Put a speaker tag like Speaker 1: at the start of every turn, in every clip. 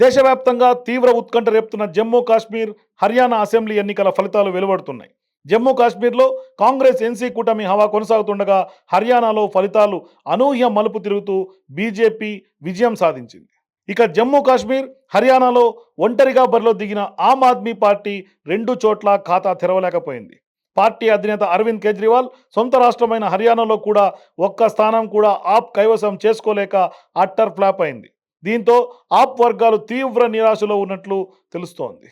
Speaker 1: దేశవ్యాప్తంగా తీవ్ర ఉత్కంఠ రేపుతున్న జమ్మూ కాశ్మీర్ హర్యానా అసెంబ్లీ ఎన్నికల ఫలితాలు వెలువడుతున్నాయి. జమ్మూ కాశ్మీర్లో కాంగ్రెస్ ఎన్సీ కూటమి హవా కొనసాగుతుండగా హర్యానాలో ఫలితాలు అనూహ్య మలుపు తిరుగుతూ బీజేపీ విజయం సాధించింది. ఇక జమ్మూ కాశ్మీర్ హర్యానాలో ఒంటరిగా బరిలో దిగిన ఆమ్ ఆద్మీ పార్టీ రెండు చోట్ల ఖాతా తెరవలేకపోయింది. పార్టీ అధినేత అరవింద్ కేజ్రీవాల్ సొంత రాష్ట్రమైన హర్యానాలో కూడా ఒక్క స్థానం కూడా ఆప్ కైవసం చేసుకోలేక అట్టర్ ఫ్లాప్ అయింది. దీంతో ఆప్ వర్గాలు తీవ్ర నిరాశలో ఉన్నట్లు తెలుస్తోంది.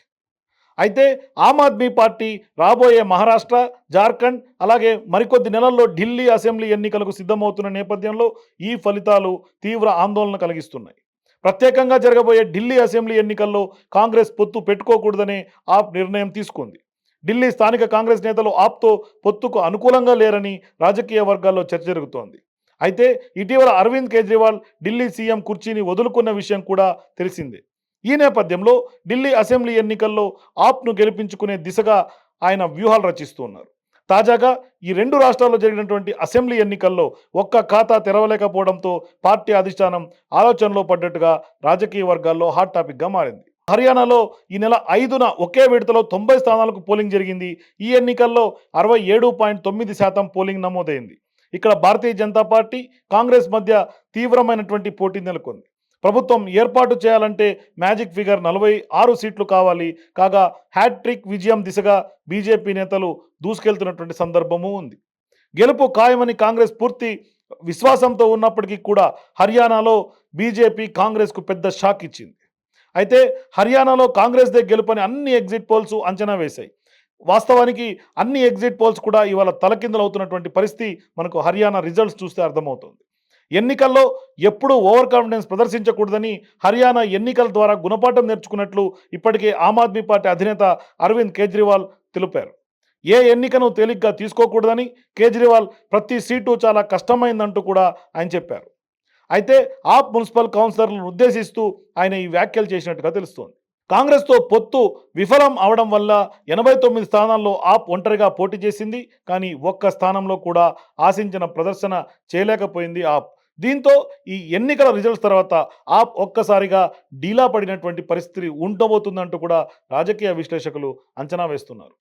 Speaker 1: అయితే ఆమ్ ఆద్మీ పార్టీ రాబోయే మహారాష్ట్ర జార్ఖండ్ అలాగే మరికొద్ది నెలల్లో ఢిల్లీ అసెంబ్లీ ఎన్నికలకు సిద్ధమవుతున్న నేపథ్యంలో ఈ ఫలితాలు తీవ్ర ఆందోళన కలిగిస్తున్నాయి. ప్రత్యేకంగా జరగబోయే ఢిల్లీ అసెంబ్లీ ఎన్నికల్లో కాంగ్రెస్ పొత్తు పెట్టుకోకూడదనే ఆప్ నిర్ణయం తీసుకుంది. ఢిల్లీ స్థానిక కాంగ్రెస్ నేతలు ఆప్తో పొత్తుకు అనుకూలంగా లేరని రాజకీయ వర్గాల్లో చర్చ జరుగుతోంది. అయితే ఇటీవల అరవింద్ కేజ్రీవాల్ ఢిల్లీ సీఎం కుర్చీని వదులుకున్న విషయం కూడా తెలిసిందే. ఈ నేపథ్యంలో ఢిల్లీ అసెంబ్లీ ఎన్నికల్లో ఆప్ను గెలిపించుకునే దిశగా ఆయన వ్యూహాలు రచిస్తున్నారు. తాజాగా ఈ రెండు రాష్ట్రాల్లో జరిగినటువంటి అసెంబ్లీ ఎన్నికల్లో ఒక్క ఖాతా తెరవలేకపోవడంతో పార్టీ అధిష్టానం ఆలోచనలో పడ్డట్టుగా రాజకీయ వర్గాల్లో హాట్ టాపిక్గా మారింది. హర్యానాలో ఈ నెల ఐదున ఒకే విడతలో తొంభై స్థానాలకు పోలింగ్ జరిగింది. ఈ ఎన్నికల్లో అరవై ఏడు పాయింట్ తొమ్మిది శాతం పోలింగ్ నమోదైంది. ఇక్కడ భారతీయ జనతా పార్టీ కాంగ్రెస్ మధ్య తీవ్రమైనటువంటి పోటీ నెలకొంది. ప్రభుత్వం ఏర్పాటు చేయాలంటే మ్యాజిక్ ఫిగర్ నలభై ఆరు సీట్లు కావాలి. కాగా హ్యాట్రిక్ విజయం దిశగా బీజేపీ నేతలు దూసుకెళ్తున్నటువంటి సందర్భము ఉంది. గెలుపు ఖాయమని కాంగ్రెస్ పూర్తి విశ్వాసంతో ఉన్నప్పటికీ కూడా హర్యానాలో బీజేపీ కాంగ్రెస్కు పెద్ద షాక్ ఇచ్చింది. అయితే హర్యానాలో కాంగ్రెస్దే గెలుపని అన్ని ఎగ్జిట్ పోల్స్ అంచనా వేశాయి. వాస్తవానికి అన్ని ఎగ్జిట్ పోల్స్ కూడా ఇవాళ తలకిందులవుతున్నటువంటి పరిస్థితి మనకు హర్యానా రిజల్ట్స్ చూస్తే అర్థమవుతుంది. ఎన్నికల్లో ఎప్పుడూ ఓవర్ కాన్ఫిడెన్స్ ప్రదర్శించకూడదని హర్యానా ఎన్నికల ద్వారా గుణపాఠం నేర్చుకున్నట్లు ఇప్పటికే ఆమ్ ఆద్మీ పార్టీ అధినేత అరవింద్ కేజ్రీవాల్ తెలిపారు. ఏ ఎన్నికను తేలిగ్గా తీసుకోకూడదని కేజ్రీవాల్ ప్రతి సీటు చాలా కష్టమైందంటూ కూడా ఆయన చెప్పారు. అయితే ఆప్ మున్సిపల్ కౌన్సిలర్లను ఉద్దేశిస్తూ ఆయన ఈ వ్యాఖ్యలు చేసినట్టుగా తెలుస్తోంది. కాంగ్రెస్తో పొత్తు విఫలం అవడం వల్ల ఎనభై తొమ్మిది స్థానాల్లో ఆప్ ఒంటరిగా పోటీ చేసింది. కానీ ఒక్క స్థానంలో కూడా ఆశించిన ప్రదర్శన చేయలేకపోయింది ఆప్. దీంతో ఈ ఎన్నికల రిజల్ట్స్ తర్వాత ఆప్ ఒక్కసారిగా డీలా పడినటువంటి పరిస్థితి ఉండబోతుందంటూ కూడా రాజకీయ విశ్లేషకులు అంచనా వేస్తున్నారు.